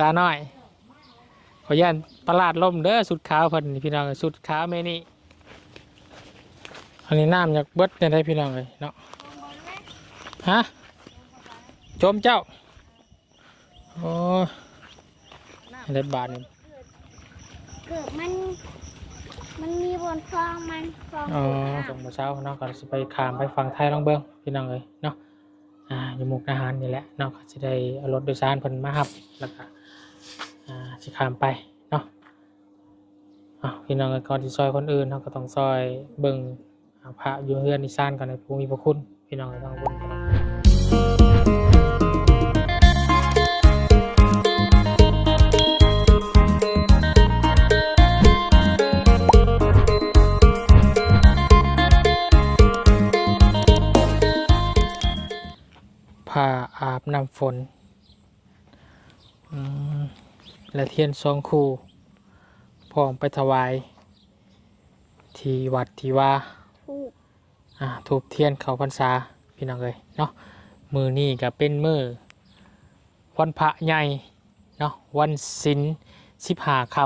ตาน้อย ขอยันประหลาดล่มเด้อสุดขาวเพิ่นนี่พี่น้องเอ้ยสุดขาวเมนี่อันนี้น้ำอยากเบิดเนี่ยได้พี่น้องเลยเนาะฮะโจมเจ้าโอ้ยเล็ดบาทนี่เกิดมัน มันมีบนฟองมันฟองอ๋อสีส่งมาเช้าเนาะก่อนจะไปขามไปฟังไทยลองเบิ้งพี่น้องเลยเนาะ อ่าอยู่มุกดาหารนี่แหละเนาะก็จะได้เอารถโดยสารเพิ่นมาหับแล้วก็อ่าสิขามไปเนาะอะพี่น้องเก่อนที่ซอยคนอื่นเนาะก็ต้องซอยเบิ่งอ่าพระอยู่เฮือนนิสานกันในภูมิพระคุณพี่น้องก็ต้องเอาบุญ ผ้าอาบน้ำฝนและเทียนสองคู่พร้อมไปถวาย ที่วัดที่ว่าถูกเทียนเขาพรรษาพี่น้องเลยเนาะมือนี่ก็เป็นมือวันพระใหญ่เนาะวันศิลสิบหาค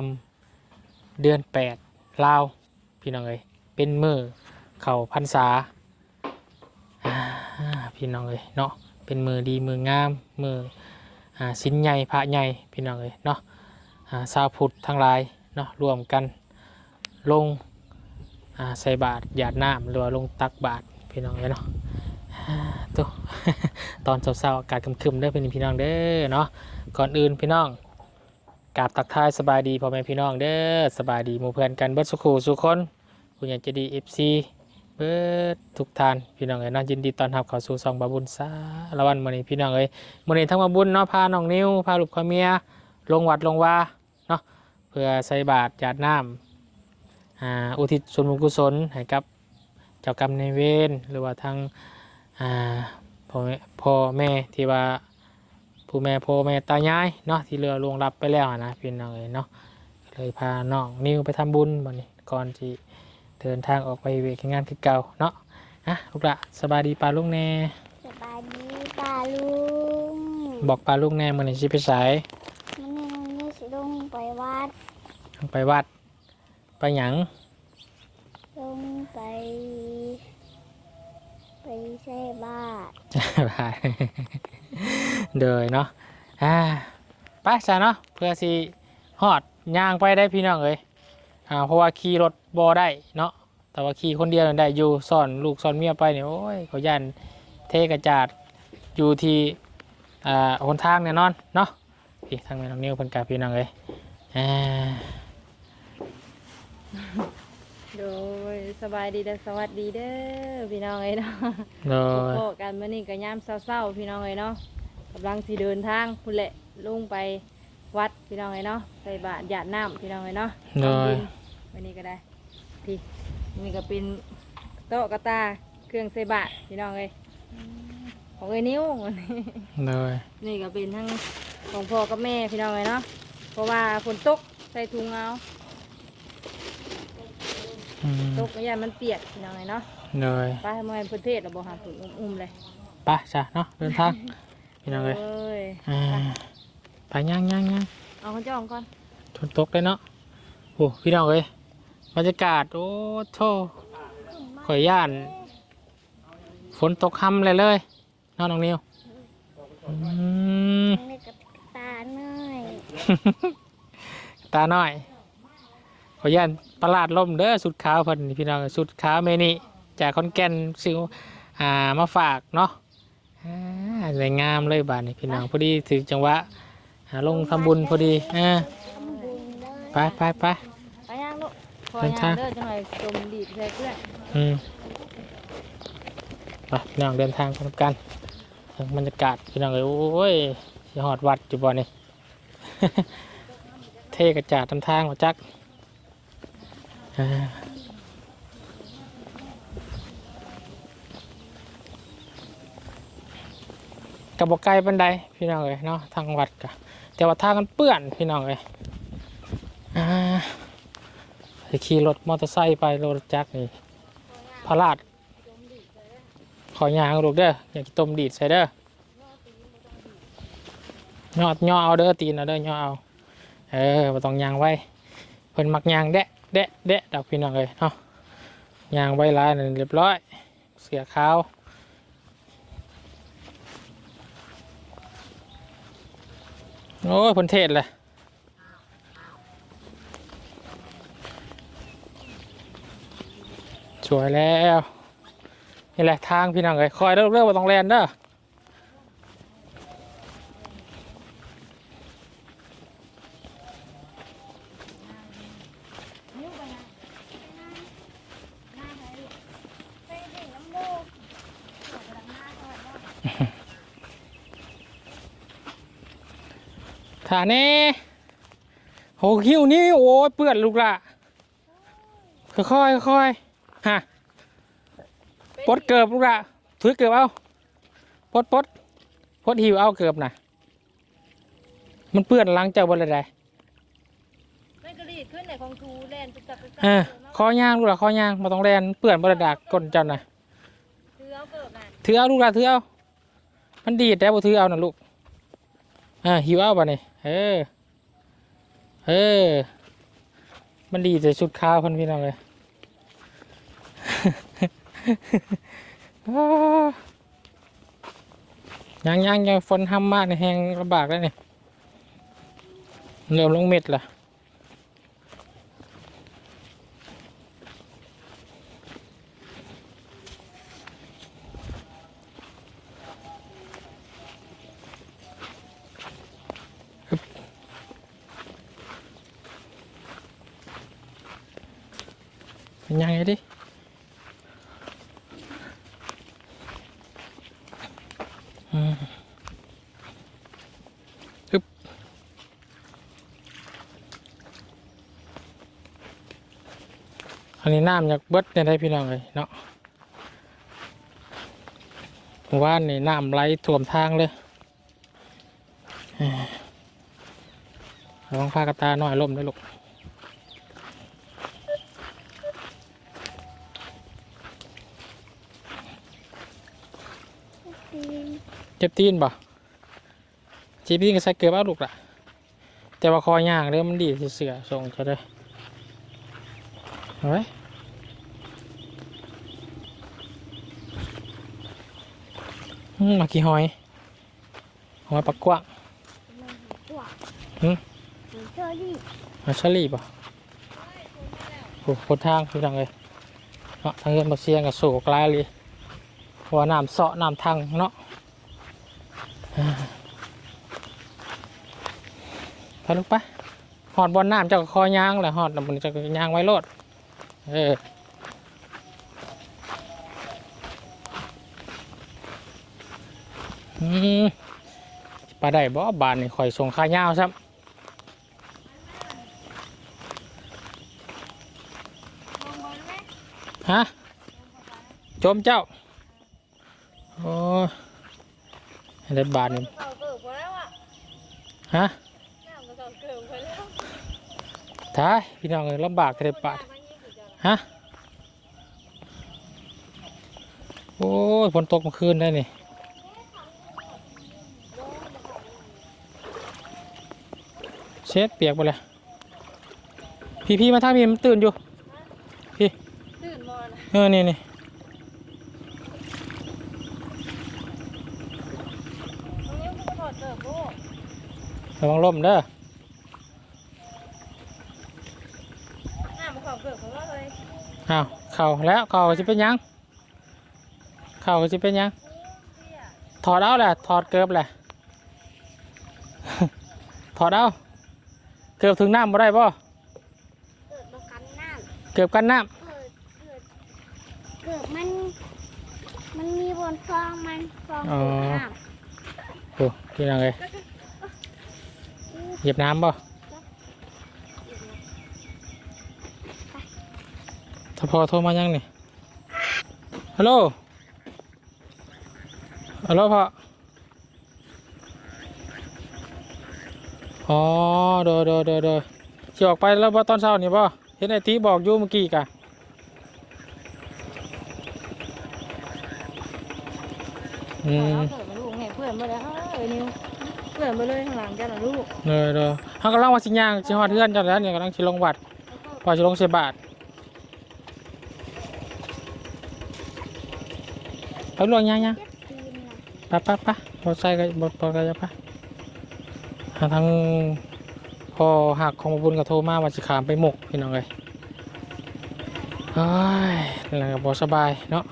ำเดือนแปดลาวพี่น้องเลยเป็นมือเขาพรรษาพี่น้องเลยเนาะ เป็นมือดีมืองามมืออ่าศิลใหญ่พระใหญ่พี่น้องเลยเนาะอ่าชาวพุทธทั้งหลายเนาะรวมกันลงอ่าใส่บาตรหยาดน้ำหรือว่าลงตักบาตรพี่น้องเลยเนาะตัวตอนเช้าๆอากาศคึมๆเด้อพี่น้องเด้อเนาะก่อนอื่นพี่น้องกราบตักทายสบายดีพ่อแม่พี่น้องเด้อสบายดีหมู่เพื่อนกันเบิดสุขูสุคนผู้ใหญ่ใจะดีเอฟซี เบิดทุกท่านพี่น้องเอ้ยเนายินดีต้อนรับเข้าสู่ซองบาบุญสาละวันมื้อนี้พี่น้องเอ้ยมื้อนี้ทั้งมาบุญเนาะพาน้องนิวพาลูกพาเมียลงวัดลงวาเนาะเพื่อใส่บาตรหยาดน้ำอ่าอุทิศส่วนบุญกุศลให้กับเจ้ากรรมนายเวรหรือว่าทางอ่าพ่อแม่พ่อแม่ที่ว่าผู้แม่พ่อแม่ตายายเนาะที่เรือลวงรับไปแล้วนะพี่น้องเอ้ยเนาะเลยพาน้องนิวไปทำบุญบัดนี้ก่อนที่ เดินทางออกไปเวกงานคือเก่าเนาะอะลูกละสบายดีปลาลูกแน่สบายดีป่าลุงบอกปลาลูกแน่มันนี่ชิไปสายมันนี่มันนี่สิลงไปวัดไปวัด ไปหยังลงไป ไปใส่บาตรไปเดยเนาะอ่าไปซะเนาะเพื่อสิฮอดย่างไปได้พี่น้องเอ้ย อ่าเพราะว่าขี่รถบ่ได้เนาะแต่ว่าขี่คนเดียวได้อยู่ซ่อนลูกซ่อนเมียไปเนี่ยโอ้ยเขายันเทกระจาดอยู่ที่อ่าหนทางแน่นอนเนาะพี่ทางแม่น้องนิ้วเพิ่นกับพี่น้องเอ้ยอ่าโดยสบายดีและสวัสดีเด้อพี่น้องเอ้ยเนาะโดยโอ้กันมื้อนี้ก็ยามเช้าๆพี่น้องเอ้ยเนาะกำลังสิเดินทางพุ่นแหละลงไปวัดพี่น้องเอ้ยเนาะใส่บาตรหยาดน้ำพี่น้องเอ้ยเนาะโดย ทำบุญ วันนี้ก็ได้พี่นี่ก็เป็นโต๊ะกระตาเครื่องใส่บาตรพี่น้องเอ้ยของเอ้ยนิ้วโดยนี่ก็เป็นทั้งของพ่อกับแม่พี่น้องเอ้ยเนาะเพราะว่าฝนตกใส่ถุงเอาอืมตกไม่ยามันเปียกพี่น้องเอ้ยเนาะโดยไปทำไมพื้นเทศเราบอกหาฝึกอุ้มๆเลยไปซะเนาะเดินทางพี่น้องเอ้ยเอ้ยอ่าไปย่างย่างย่างเอาคนเจ้าของก่อนฝนตกเลยเนาะโอ้พี่น้องเอ้ยบ รรยากาศโอ้โธ่ข่อยย่าน ฝนตกค่ำเลยเลยเน้องน้องนิวอืมนี่กับตาหน่อยตาน้อยข่อยย่านประหลาดล่มเด้อสุดขาวเพิ่นนี่พี่น้องสุดขาวเมนี่จากคอนแก่นซื้ออ่ามาฝากเนาะอ่าสวยงามเลยบานนี่พี่น้องพอดีถึงจังหวะหาลงทำบุญพอดีอ่าทำบุญเลยไปไปไปไปย่างลูก พอเดินย่าทางงเด้อจังหน่อยจมดีดใส่เพื่อนอืมไปพี่น้องเดินทางไปทำกันบรรยากาศพี่น้องเอ้ยโอ้ยสิหอดวัดอยู่บ่นี่ เทกระจาดทำทางมาจักอ่ากับบกไกลบันไดพี่น้องเอ้ยเนาะทางวัดกะแต่ว่าทางกันเปื้อนพี่น้องเอ้ยอ่า ขี่รถมอเตอร์ไซค์ไปรถจักรนี่พลาด ขอยางลูกเด้ออยากกินต้มดีดใส่เด้อย่อย่อเอาเด้อตีนเอาเด้อย่อเอาเออบ่ต้องยางไว้เพิ่นมักยางแดะแดะแดะดอกพี่น้องเลยเนาะยางไว้ลายนั่นเรียบร้อย เสียขาวโอ้ยเพิ่นเทศเลย สวยแล้วนี่แหละทางพี่น้องเลยคอยเลิกเลิกบ่ต้องแลนเด้อไปเด็กน้ำมูกฐานนี้โหคิวนี่โอ้ยเปื้อนลูกละค่อยๆค่อยๆ ดเกือบลูกละถือเกือบเอาปลดปลดปลดหิวเอาเกือบน่ะมันเปื้อนหล้างเจ้าบนอะไรนั่นก็รีดขึ้นในของทูแลนจุกจักจุกจัเออคอย่างลูกละคอย่างมาต้องแลนเปื้อนบนดากก้นเจ้าน่ะคือเอาเกิดน่ะถือเอาลูกละถือเอามันดีดแต่บ่ถือเอาน่ะลูกอ่าหิวเอาป่ะนี่เออเออมันดีแต่ชุดขาวเพันพี่น้องเลยอ้า ยังยังยังฝนห้ำมากในแหงลำบากแล้วนี่ยเริ่มลงเม็ดละเป็นยังไงดิอืมอึบอั นนี้น้ำจากเบิดเนี่ยได้พี่น้องเลยเนาะหมู่บ้านนี่น้ำไหลท่วมทางเลยเอ้ยระวังพากระตาหน่อยล่มได้ลูกเจ็บตีนบ่เจ็บตีนก็ใส่เกลือเอาลูกละแต่ว่าคอย่างเด้อมันดีเสือส่งจะได้อเอาไว้อื มมากี่หอย หอยปักกว้างหืมหัวเชอรี่หอยเชอรี่บ่ะโอ้โหคนทางพี่น้องเลยเนาะทางเงินมาเสียงกับโศกลายเลยเพราะว่าน้ำเสาะน้ำทางเนาะพาลูกไปหอดบอลน้ำเจ้าก็คอย่างแหละหอดน้ำมันจะย่างไว้โลดเออ อืมได้บ่บานนี่ข่อยส่งค่ายาวซ้มองบอลไหมำฮะโจมเจ้า โอ้ยให้ได้บานนี่ฮะท้ายพี่น้องเอ้ยลำบากเลยปาดมันยิ่งสุดยอดฮะ โอ้ยฝนตกเมื่อคืนได้นี่ เช็ดเปียกไปเลยพี่พี่มาทางพี่มันตื่นอยู่ตื่นมอนะเออนี่นี่ตรงนี้มันก็ถอดเกิดลูกระวังล่มเด้อน้ำมันเก่าเกิดของเราเลยอ้าวเข่าแล้วเข่าจะเป็นหยัง เข่าจะเป็นหยัง ถอดเอาแหละถอดเกือบแหละถอดเอา เกือบถึงน้ำบ่ได้ป่เกิดมากันน้ำเกือบกันน้เกิดเกิดเกิดมัน มันมีบนฟองมันฟองถูกน้ำโอ้พี่น้องเลยเหยียบน้ำป่ถ้าพอโทรมายังนี่ฮัลโหลฮัลโหลพ่อ อ๋อโดยโดยโดยโดยสิออกไปแล้วบ่ตอนเช้านี่บ่เห็นไอตีบอกอยู่เมื่อกี้กะอืมเกิดมาลูกแห่เพื่อนมาแล้วเอ้ยนิวเลื่อนไปเลยข้างหลังจ้าหน่ะลูกเลยเลยเขากำลังว่าสิย่างสิฮอดเทือนเจ้าแล้วเนี่ยกำลังสิลงวัดพอสิลงเสบาทไปลวงย่างย่างเจ็บตีนน่ะไปไปไปบอใส่กันบดบดกันจะไปหา ทางพอหักของบุญกับโทรมาว่าสิขามไปหมกพี่น้องเลยเฮ้ยนั่นแหละก็บอสบายเนาะ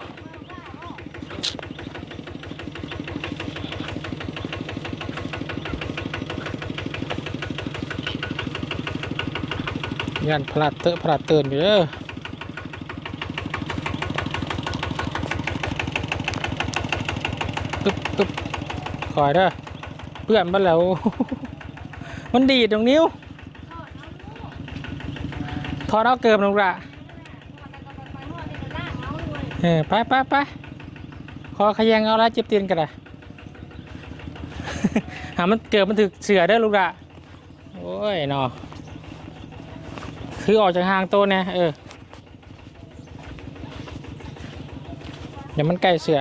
ยันพลัดเตอะพลัดเตือนอยู่เด้อตึ๊บตึ๊บคอยเด้อเพื่อนบ้านแล้ว มันดีดตรงนิ้วถอดเอาเกิบลงละเออไปไปไปขอขยังเอาละเจ็บตีนกันลยหามันเกิดมันถึกเสือเด้ลูกละโอ้ยนาะคือออกจากห่างตัวเนี่ยเออเดี๋ยวมันใกล้เสือ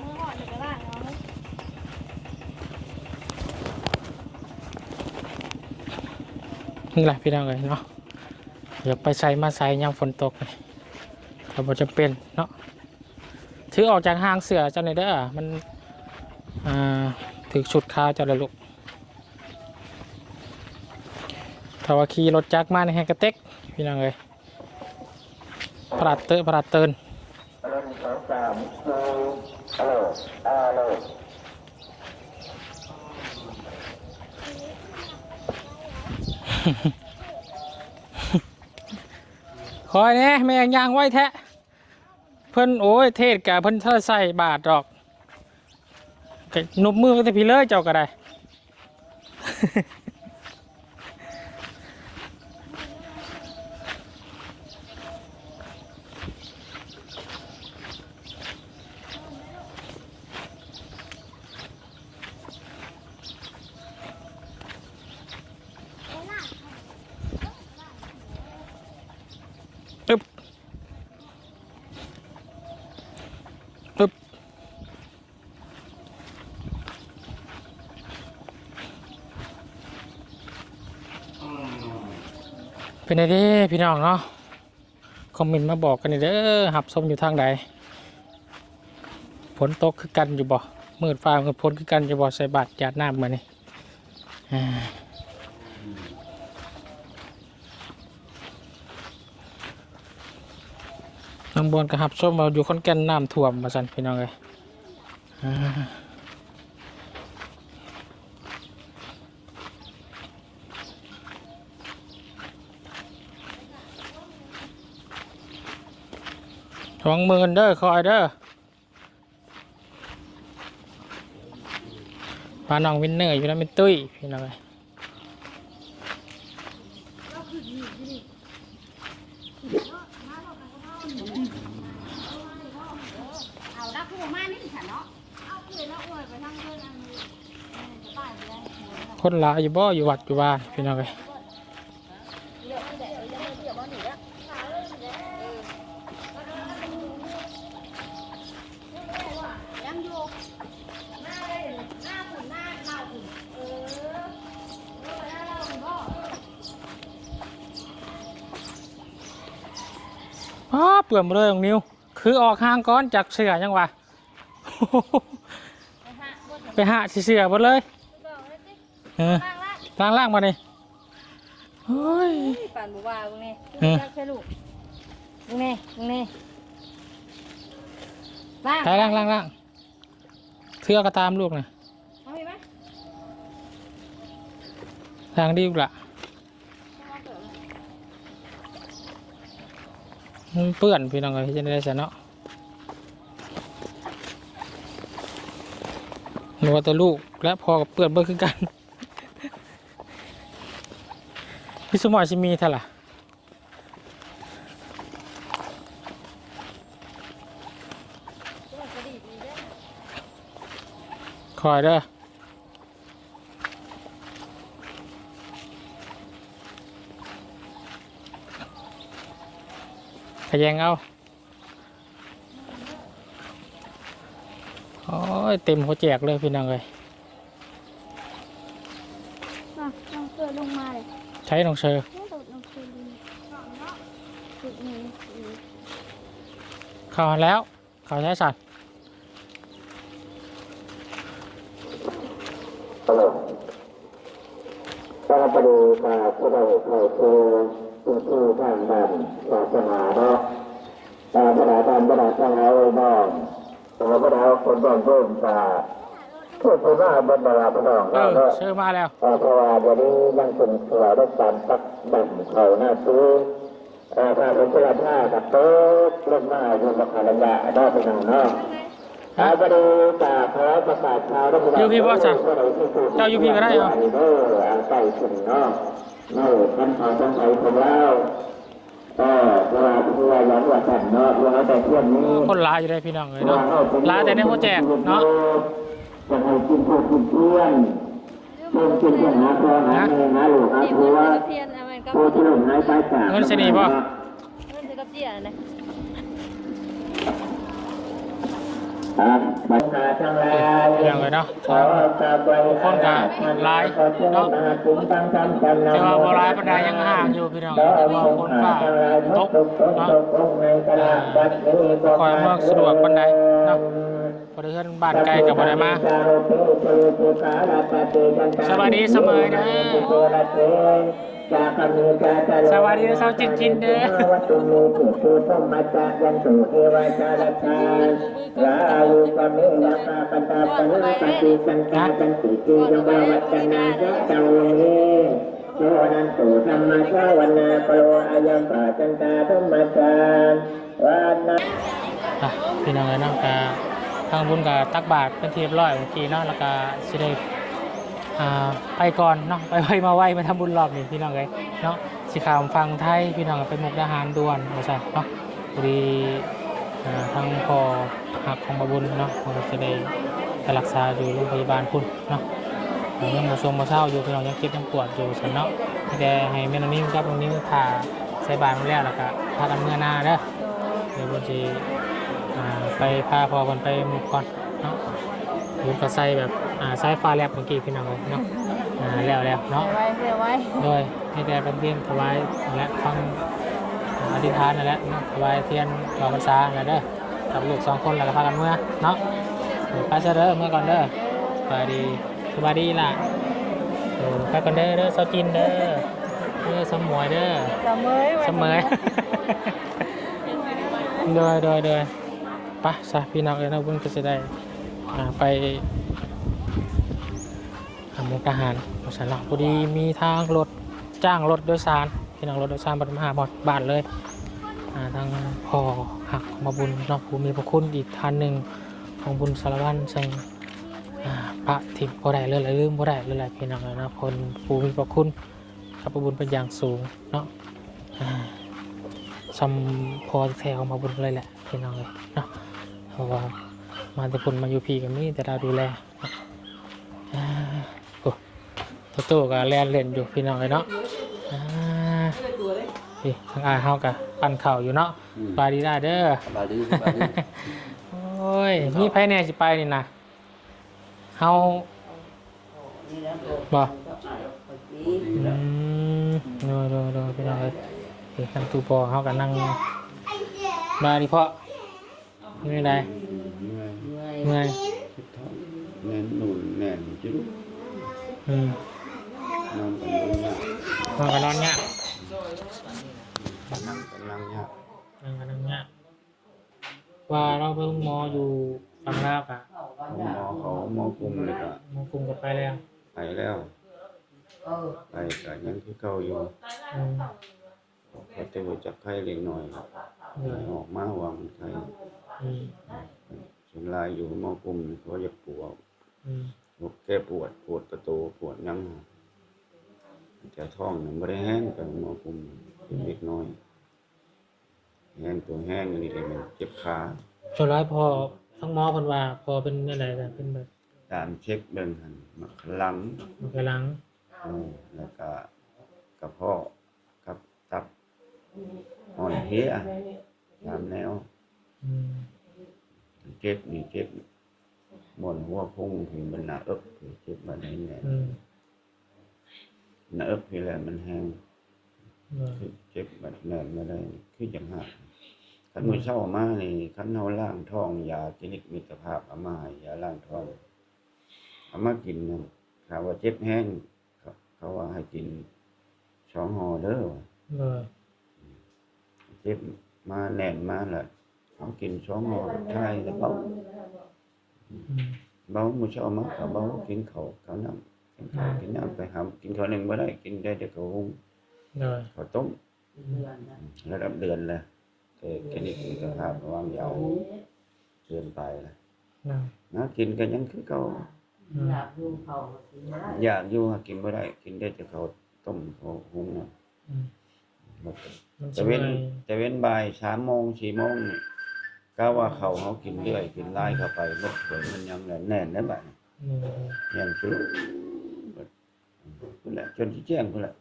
มือหอดอยู่กระด้างเอาเลย นี่แหละพี่น้องเลยเนาะอยากไปใส่มาใส่ยามฝนตกเลยแต่บ่จะเป็นเนาะถือออกจากห้างเสือเจ้าหน่อยเด้อมันอ่าถือชุดขาวเจ้าเลยลูกถ้าว่าขี่รถจักรมาในแฮงกระเต็กพี่น้องเลยพลาดเตอะพลาดเติน คอยเนี่ยแม่งยางไว้แท้เพิ่นโอ้ยเทศกะเพิ่นเธอใส่บาทดอกนุบมือก็จะพี่เลยเจ้าก็ได้ เป็นไงด้พี่น้องเนาะคอมเมนต์มาบอกกันหน่อยเด้อหับชมอยู่ทางใดฝนตกคือกันอยู่บ่มืดฟ้ามืดฝนคือกันอยู่บ่ใส่บาตรหยาดน้ำมานี่อ่าน้องบอลก็หับชมเราอยู่คอนแก่นน้ำท่วมมาสันพี่น้องเลย อ่าทองหมื่นเด้อคอยเด้อปลาน้องวินเนอร์อยู่แล้วเป็นตุ้ยพี่น้องเลยเอาดักหัวมานี่ฉันเนาะเอาเกลือแล้วอวยไปทางเพื่อนอันนี้จะตายไปได้คนหลายอยู่บ่อยู่วัดอยู่บ้านพี่น้องเลย ยังอยู่หน้าเลยหน้าขุนหน้าเข่าขุนเออเออหน้าเราขุนพ่อ อ้า เปื่อนหมดเลยของนิ้ว คือออกห่างก้อนจากเสือยังวะไปหาสิเสือหมดเลยเออล่างล่างๆมานี่เฮ้ยป่านบัวาตรงนี้เออจักใช่ลูกตรงนี้ตรงนี้ล่างไปล่างล่างล่างเทือกระตามลูกนะเอามีไหมทางดีลูกละ มันเปื้อนพี่น้องเลยจะได้เสียเนาะหนูว่าแต่ลูกและพอกับเปื้อนเบิ่คือกันพี่สมอชิมีเท่าไหร่คอยเด้อ ยงเอาโอ้ยเต็มหัวแจกเลยพี่น้องเลยมาลองเกิดลงมาเลยใช้น้องเชอร์ไม่ตกลงคืนดีจุดนี้เข้ามาแล้วเข้าใช้สัตว์ถ้าไปดูมาผู้ใดเข้าสู่พื้ นที่ทางด้านศาสนาเนาะตาพระดาตามพระดาทั้งเอาไว้บ้างตัวพระดาคนบ้านเพิ่มตาผู้ผู้หน้าบรรดาพระน้องเอเราอเนาะเชอร์มาแล้วเพราะว่าเดี๋ยวนี้ยังเป็นสลายได้การตักบั่นเขาหน้าตู้เอ่อพระพุทธเจ้ากับโต๊ะลงมาอยู่กับขลังยาได้ไปหนึ่งเนาะถ้าไปดูจากพระประกาศชาวรัฐบาลอยู่พี่บ่จ๊ะเจ้าอยู่พี่ก็ได้เหรอเอออาศัยสิ่งเนาะ เนาะท่านขอต้องไปของเราก็เวลาที่ว่าย้อนว่าสั่นเนาะเวลาแต่เพื่อนนี้คนหลายอยู่ได้พี่น้องเลยเนาะหลายแต่ในหัวแจกเนาะจะให้กินพวกกินเพื่อนเพื่อนกินเพื่อนหาพ่อหาแม่หาลูกหานี่ผัเพิ่นวซื้อกับเทียนเอาไว้กับผู้ที่หลงหายไปจากเงินเสน่ห์ป่ะเพิ่นซื้อกับเจียนะ ครับบัญชาจังหลายพี่น้องเลยเนาะทุกคนก็หลายเนาะแต่ว่าบราณปัญญายังห่างอยู่พี่น้องแต่ว่าคนฝ่าตกเนาะคอยเมืองสะดวกปันใดเนาะพอได้เพื่อนบ้านไกลกับบ่ได้มาสวัสดีเสมอเด้อ สวัสดีเช้าจินจินเด้อวัตถุมีจิตุธรรมจักยันตุเทวาจารชาลาอายุปะเมยาคาปันตาปะนิปติสันตาจันติจียบาวัจนาจะเจ้าลงเฮโยนันตุธรรมชาวนนาปโลอายัมปะจันตาธรรมจารวันาอะพี่น้องเลยเนาะก็ทางบุญกับตักบาตรเป็นทีเรียบร้อยเมื่อกี้เนาะแล้วก็สิได้ ไปก่อนเนาะไปไวมาไวมาทำบุญรอบนี้พี่น้องเลยเนาะสิขามฟังไทยพี่น้องไปมุกดาหารด่วนว่าซั่เนาะพอดีทางพอหักของบาบุญเนาะมันก็จะได้ไปรักษาอยู่โรงพยาบาลพุ่นเนาะยังบ่ทรงบ่เศร้าอยู่พี่น้องยังเก็บยังปวดอยู่ซั่นเนาะแต่ให้แม่นอนิ่มกับน้องนิ่มผ่าใส่บาตรมาแล้วแล้วก็พากันเมื่อหน้าเด้อเดี๋ยวผมจะอ่าไปพาพอกันไปหมุกก่อน ผมก็ใส่แบบอ่าสายฟ้าแลบเมื่อกี้พี่น้องเลยเนาะอ่าแล้วแล้วเนาะ ไว้เสียไว้โดยให้แต่เป็นเพียงถวายและฟังอ่าอธิษฐานนั่นแหละเนาะถวายเทียนดอกพรรษาแล้วเด้อกับลูกสองคนแล้วก็พากันเมื่อเนาะเออไปซะเด้อเมื่อก่อนเด้อสบายดีสบายดีล่ะเออไปก่อนเด้อเด้อเสาจินเด้อเด้อสมหมวยเด้อเสมอไว้เสมอโดยโดยโดยไปซะพี่น้องเอ้ยนะบุญก็จะได้อ่า ไปหมุกทหารบริษัทเราพอดีมีทางรถจ้างรถโดยสารพี่น้องรถโดยสารบัตรมหาบอดบาทเลยทางพอหักมาบุญเนอกผู้มีพระคุณอีกท่านหนึ่งของบุญสารวัตรซึ่งพระทิพย์บ่ได้เลยหรือลืมบ่ได้เลยหละพี่น้องนะคนผู้มีพระคุณกับบุญเป็นอย่างสูงเนาะอ่าซัมพอแถวมาบุญเลยแหละพี่น้องเลยเนาะเพราะว่า มาแต่คนมาอยู่พี่กับนี่แต่เราดูแลอ่าโอ้ตัวโตกับแลนเล่นอยู่พี่น้องเลยเนาะอ่าพี่ทางอาเฮากับปั่นเข่าวอยู่เนาะปาดีได้เด้อบาดีบาดีโอ้ยมีไผแน่สิไปนี่นะเฮาบ่อืมโดยโดยโดยพี่น้องเลยเฮ้ยทำตูปอเฮากันนั่งมาดิพ่อเมื่อยใด เมื่อยเมื่อยแน่นหนุนแน่นจุ๊บอืมนอนกันลงยากนอนกันนอนเงี้ยนั่งกันนั่งยากนอนกันนอนเงี้ยว่าเราไปหมออยู่ฝั่งลาวกะเขาหมอเขาหมอกลุ่มเลยก็หมอกรุงก็ไปแล้วไปแล้วไปก็ยังคือเก่าอยู่อืมพอจะรู้จักไข้เล็กน้อยครับเออออกมาวางไข้ อืมส่วนหลายอยู่หมอกลุ่มนี่เขาอยากปวดอืมแก้ปวดปวดประตูปวดหยังแต่ท้องนี่ไม่ได้แห้งกับหมอกลุ่มเป็นเล็กน้อยแห้งตัวแห้งอันนี้เลยมันเจ็บขาส่วนร้ายพอทั้งหมอเพิ่นว่า พอเป็นอะไรกันเป็นแบบตามเช็คเบิ่งหันมักขลังมันกำลังอืมแล้วก็กระเพาะกับตับอ่อนเพลียตามแนว อืม เจ็บนี่เจ็บม่วนหัวพุ่งที่มันหนาอึกที่เจ็บมาได้แน่อืมหนาอึกที่แหละมันแห้งโดยคือเจ็บมาแน่นมาได้คือจังหักคันมื้อเช้ามานี่คันเฮาล้างท้องยาชนิดมิตรภาพเอามาให้ยาล้างท้องเอามากินนั่นถ้าว่าเจ็บแห้งเขาเขาว่าให้กินสองห่อเด้อโดยเจ็บมาแน่นมาและ เอากินสองห่อทายแล้วเบาอืมเบามื้อเช้ามาก็เบากินข้าวข้าวน้ำกินข้าวกินน้ำไปหากินข้าวหนึงบ่ได้กินได้แต่ข้าวหุงโดยข้าวต้มระดับเดือนเลยแต่แค่นี้คือสภาพวางยาวเกินไปละโดยนะกินก็ยังคือเก่าอืมอยากอยู่หากินบ่ได้ กินได้แต่ข้าวต้มข้าวหุงนะอืมมันแต่จะเว้เว้นนแต่เว้นบ่าย3โมง4โมงนี่ ก็ว่าเขาวเฮากินเรื่อยกินไล่เข้าไปหมดเลยมันยังแน่นๆได้บัดนี้ยังสุดพุ่นแหละจนที่แจ้งพุ่นแหละ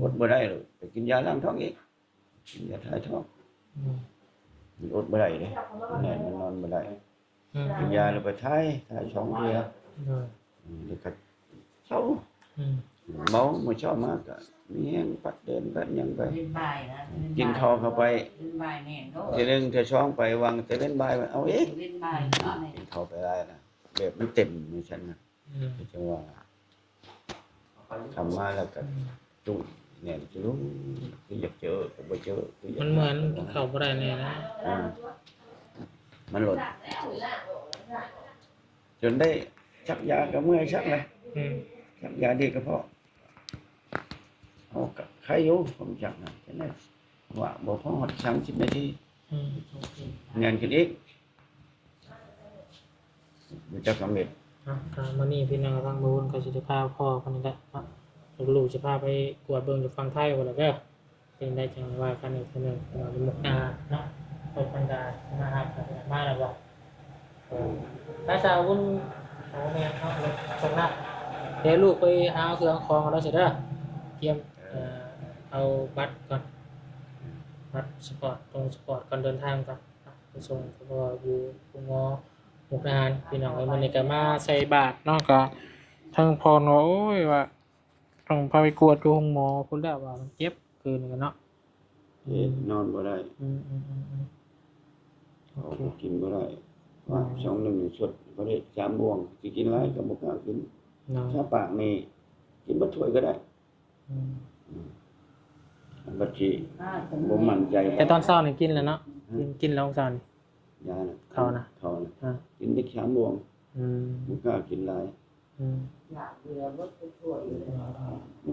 อดบ่ได้เลยไปกินยาล้างท้องอีกกินยาถ่ายท้องมันอดบ่ได้เลยแน่มันนอนบ่ได้กินยาแล้วไปถ่ายถ่ายช่องเดียวอืมแล้วก็เช้า เมาเมื่อเช้ามากก็มีแห้งปัดเดินปัดหยังไปกินข้าวเข้าไป เป็นบ่ายแน่นโดทีนึงเธอช่องไปวางแต่เล่นบายไปเอาเองเป็นบ่ายเนาะนี่กินข้าวไปได้นะแบบมันเต็มมือฉันนะจังว่าทำมาแล้วก็จุ้งแน่นจุ้งคืออยากเจอก็บ่เจอคืออยากมันเหมือนเข้าบ่ได้แน่นะอืมมันหล่นจนได้ชักยากับเมื่อยชักเลยอืมชักยาดีกระเพาะ เอากับใครอยู่ผมจักนะฉะนั้นว่าบ่พอหอดสามสิบนาทีอืมแน่นขึ้นอีกมันจะสำเร็จอะก็มื้อนี้พี่น้องทางนู้นก็สิได้พาพ่อคนนี้แหละเนาะลูกๆสิพาไปกวดเบิ่งอยู่ฝั่งไทยพุ่นล่ะเด้อเป็นได้จังว่ากันอีกเทื่อหนึงเนาะมุกดาเนาะเปิดบรรดามาหากันมาแล้วบ่เออถ้าสาวคุณโอ้แม่เอารถส่งหน้าเดี๋ยวลูกไปหาเครื่องของเอาแล้วเสร็จเด้อเตรียม เอ่อเอาบัตรก่อนบัตรสปอร์ตตรงสปอร์ตก่อนเดินทางก่อนอะไปส่งเพราะว่าอยู่กรุงงอมุกดาหารพี่น้องเอ้ยมันนี่ก็มาใส่บาทเนาะก็ทั้งพอเนาะโอ้ยว่าต้องพาไปกวดอยู่ห้องหมอพุ่นแล้วว่ามันเจ็บเกินกันเนาะเอ๊ะนอนบ่ได้อืมอืมอืมอืมโอเขาเคก็กินบ่ได้ว่าสองหนึ่งสดเขาได้สามบวงสิกินไรก็บ่กล้ากินเนาะถ้าปากนี่กินบ่ถ้วยก็ได้ อืมอัน บัดชีอ่าบ่มั่นใจแต่ตอนเช้านี่กินแล้วเนาะกินกินแล้วเช้านี่ยาน่ะเขานะเขาน่ะอ่ากินได้สามบวงอืมบ่กล้ากินหลายอืมอยากเบื่อบ่ไปช่วยอยู่เลย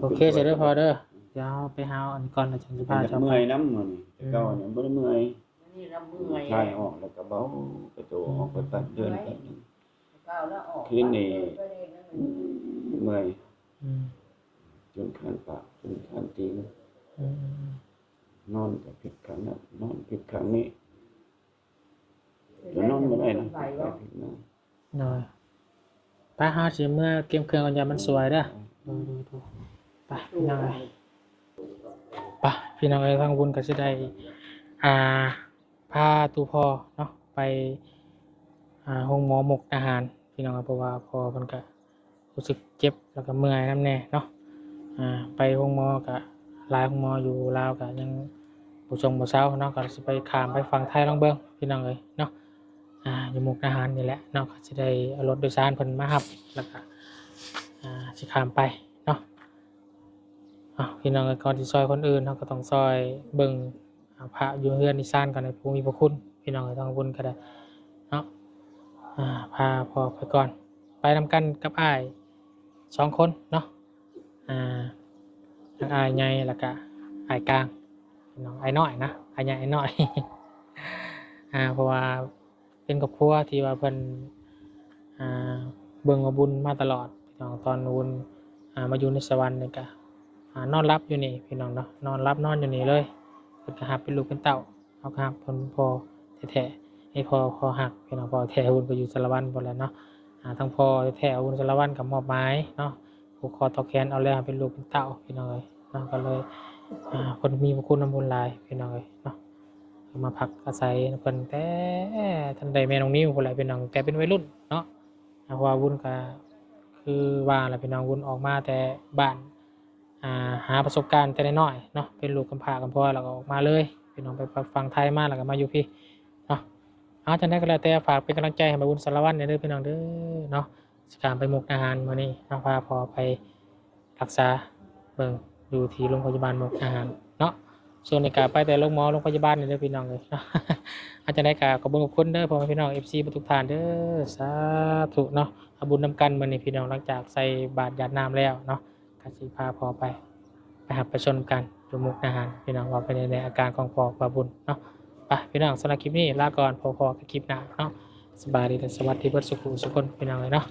โอเคเสร็จแล้วพอเด้อเดี๋ยวเอาไปหาอันนี้ก่อนแล้วจังสิมัพานจะเจ้าเมื่ไปอยน้ำมื้อนี่แต่เก่าเนี่ยบ่ได้เมื่อยนี่เราเมื่อยคลายออกแล้วก็เบากระโตออกไปแป๊บเดินแป๊บนึงก้าวแล้วออกคืนนี้เมื่อยอืมจนข้างปากจนข้างตีนอืมอืมอืม นอนก็ผิดครั้งนั้นนอนผิดครั้งนี้จะนอนบ่ได้นะไปผิดนะหน่อยไปหาสิเมื่อเกมเครื่องกันยามันสวยเด้อดูดูดูไปพี่น้องเอ้ยไปพี่น้องเอ้ยทางบุญก็สิได้อ่าพาตูพ่อเนาะไปอ่าห้องหมอหมกอาหาร พี่น้องครับเพราะว่าพอมันก็รู้สึกเจ็บแล้วก็เมื่อยน้ำแน่เนาะอ่าไปห้องหมอก็ห ลายห้องมออยู่ลาวก็ยังบ่ชงบ่เศร้าเนาะก็สิไปขามไปฝั่งไทยลองเบิ่งพี่น้องเอ้ยเนาะอ่าอยู่มุกดาหารนี่แหละเนาะก็สิได้อารถโดยสารเพิ่นมารับแล้วก็อ่าสิขามไปเนาะอ้าพี่น้องเอ้ยก่อนที่ซอยคนอื่นเนาะก็ต้องซอยเบิ่งพระอยู่เฮือนนิสานกันในภูมิพระคุณพี่น้องเอ้ยทางบุญก็ได้เนาะอ่าพาพ่อไปก่อน ไปนำกันกับอ้ายสองคนเนาะอ่า ทางอ้ายใหญ่แล้วก็อ้ายกลางน้องอ้ายน้อยนะอ้ายใหญ่อ้ายน้อยอ่าเพราะว่าเป็นครอบครัวที่ว่าเพิ่นอ่าเบิ่งเอาบุญมาตลอดพี่น้องตอนบุญอ่ามาอยู่ในสวรรค์นี่ก็อ่านอนรับอยู่นี่พี่น้องเนาะนอนรับนอนอยู่นี่เลยเพิ่นก็หับเป็นลูกเป็นเต้าเอาก็หับเพิ่นพอแท้ๆให้พอพอหักพี่น้องพอแท้บุญก็อยู่สารวัตรบ่แล้วเนาะอ่าทั้งพอแท้ๆบุญสารวัตรกับมอบหมายเนาะ ผูกคอต่อแขนเอาแล้วเป็นลูกเป็นเต้าพี่น้องเอ้ยเนาะก็เลยอ่าเพิ่นมีพระคุณนำบุญหลายพี่น้องเอ้ยเนาะมาพักอาศัยเพิ่นแต่ทันใดแม่น้องนิ้วคนไรเป็นน้องแกเป็นวัยรุ่นเนาะเพราะว่าวุ่นก็คือว่าแหละพี่น้องวุ่นออกมาแต่บ้านาหาประสบการณ์แต่น้อยเนาะเป็นลูกกำพร้ากำพร้าแล้วก็ออกมาเลยพี่น้องไปฟังไทยมากแล้วก็มาอยู่พี่เนาะเอาจังได้ก็แล้วแต่ฝากเป็นกำลังใจให้บาวุนสารวัตรเนี่ยเด้อพี่น้องเด้อเนาะ สการไปมุกดาหารมื้อนี้เนาะพาพอไปรักษาเบิ่งอยู่ที่โรงพยาบาลมุกดาหารเนาะส่วนในการไปแต่โรงหมอโรงพยาบาลเนี่ยเด้อพี่น้องเลยเนาะอาจจะได้กาบขอบคุณขอบคุณเด้อพ่อแม่พี่น้อง FC ทุกท่านเด้อสาธุเนาะอาบุญนำกันมื้อนี้พี่น้องหลังจากใส่บาตรหยาดน้ำแล้วเนาะก็สิพาพอไปไปหับไปชนกันดูมุกอาหารพี่น้องว่าไปในในอาการของพอบาบุญเนาะไปพี่น้องสำหรับคลิปนี้ลาก่อนพอๆกับคลิปหน้าเนาะสบายดีและสวัสดีเบิดสุขุสุขคนพี่น้องเลยเนาะ